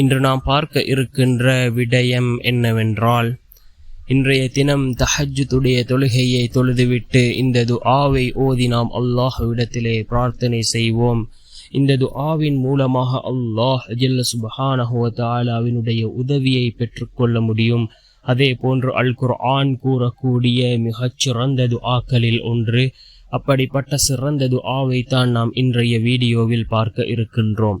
இன்று நாம் பார்க்க இருக்கின்ற விடயம் என்னவென்றால் இன்றைய தினம் தஹஜுத்துடைய தொழுகையை தொழுதுவிட்டு இந்த துஆவை ஓதி நாம் அல்லாஹ்விடத்திலே பிரார்த்தனை செய்வோம். இந்த துஆவின் மூலமாக அல்லாஹ் ஜில்ல சுபஹானஹுவத்தாலாவினுடைய உதவியை பெற்றுக்கொள்ள முடியும். அதே போன்று அல் குர்ஆன் கூறக்கூடிய மிகச்சிறந்த துஆக்களில் ஒன்று. அப்படிப்பட்ட சிறந்த துஆவை தான் நாம் இன்றைய வீடியோவில் பார்க்க இருக்கின்றோம்.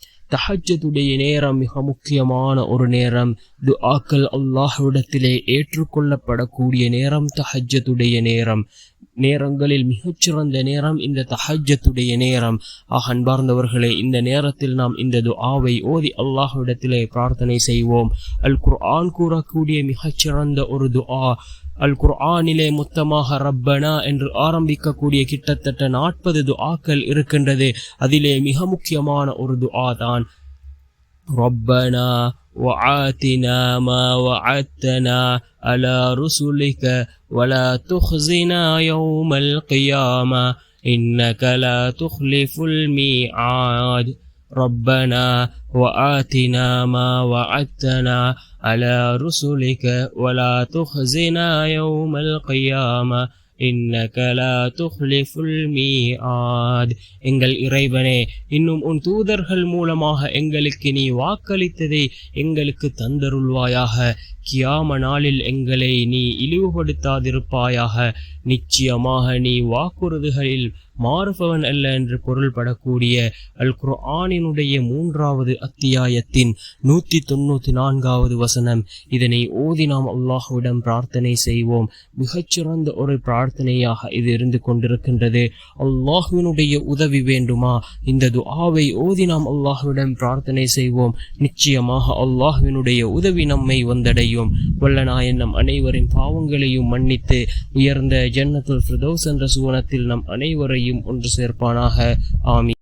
தஹஜத்துடைய நேரம் மிக முக்கியமான ஒரு நேரம். துஆக்கள் அல்லாஹ்விடத்திலே ஏற்றுக்கொள்ளப்படக்கூடிய நேரம் தஹஜத்துடைய நேரம். நேரங்களில் மிகச்சிறந்த நேரம் இந்த தஹஜத்துடைய நேரம். ஆக அன்பார்ந்தவர்களே இந்த நேரத்தில் நாம் இந்த துஆவை ஓதி அல்லாஹ்விடத்திலே பிரார்த்தனை செய்வோம். அல் குர்ஆன் கூறக்கூடிய மிகச்சிறந்த ஒரு துஆ. அல் குர்ஆனிலே மொத்தமாக ரப்பனா என்று ஆரம்பிக்கக்கூடிய கிட்டத்தட்ட நாற்பது துஆக்கள் இருக்கின்றது. அதிலே மிக முக்கியமான ஒரு துஆ தான். ربنا وعاتنا ما وعدتنا على رسلك ولا تخزنا يوم القيامة إنك لا تخلف الميعاد. ربنا وآتنا ما وعدتنا على رسلك ولا تخزنا يوم القيامة எங்கள் இறைவனே இன்னும் உன் தூதர்கள் மூலமாக எங்களுக்கு நீ வாக்களித்ததை எங்களுக்கு தந்தருள்வாயாக. கியாம நாளில் எங்களை நீ இழிவுபடுத்தாதிருப்பாயாக. நிச்சயமாக நீ வாக்குறுதிகளில் மாறுபவன் அல்ல என்று பொருள்படக்கூடிய அல் குர்ஆனினுடைய மூன்றாவது அத்தியாயத்தின் நூற்றி தொண்ணூற்றி நான்காவது வசனம். இதனை ஓதி நாம் அல்லாஹுவிடம் பிரார்த்தனை செய்வோம். மிகச்சிறந்த ஒரு பிரார்த்தனை பிரார்த்தனையாக இது இருந்து கொண்டிருக்கின்றது. அல்லாஹுவினுடைய உதவி வேண்டுமா? இந்த துஆவை ஓதி நாம் அல்லாஹுவிடம் பிரார்த்தனை செய்வோம். நிச்சயமாக அல்லாஹுவினுடைய உதவி நம்மை வந்தடையும். வல்லநாயன் நம் அனைவரின் பாவங்களையும் மன்னித்து உயர்ந்த ஜன்னத்துல் ஃபிர்தௌஸ் என்ற சுவனத்தில் நம் அனைவரையும் ஒன்று சேர்ப்பானாக. ஆமி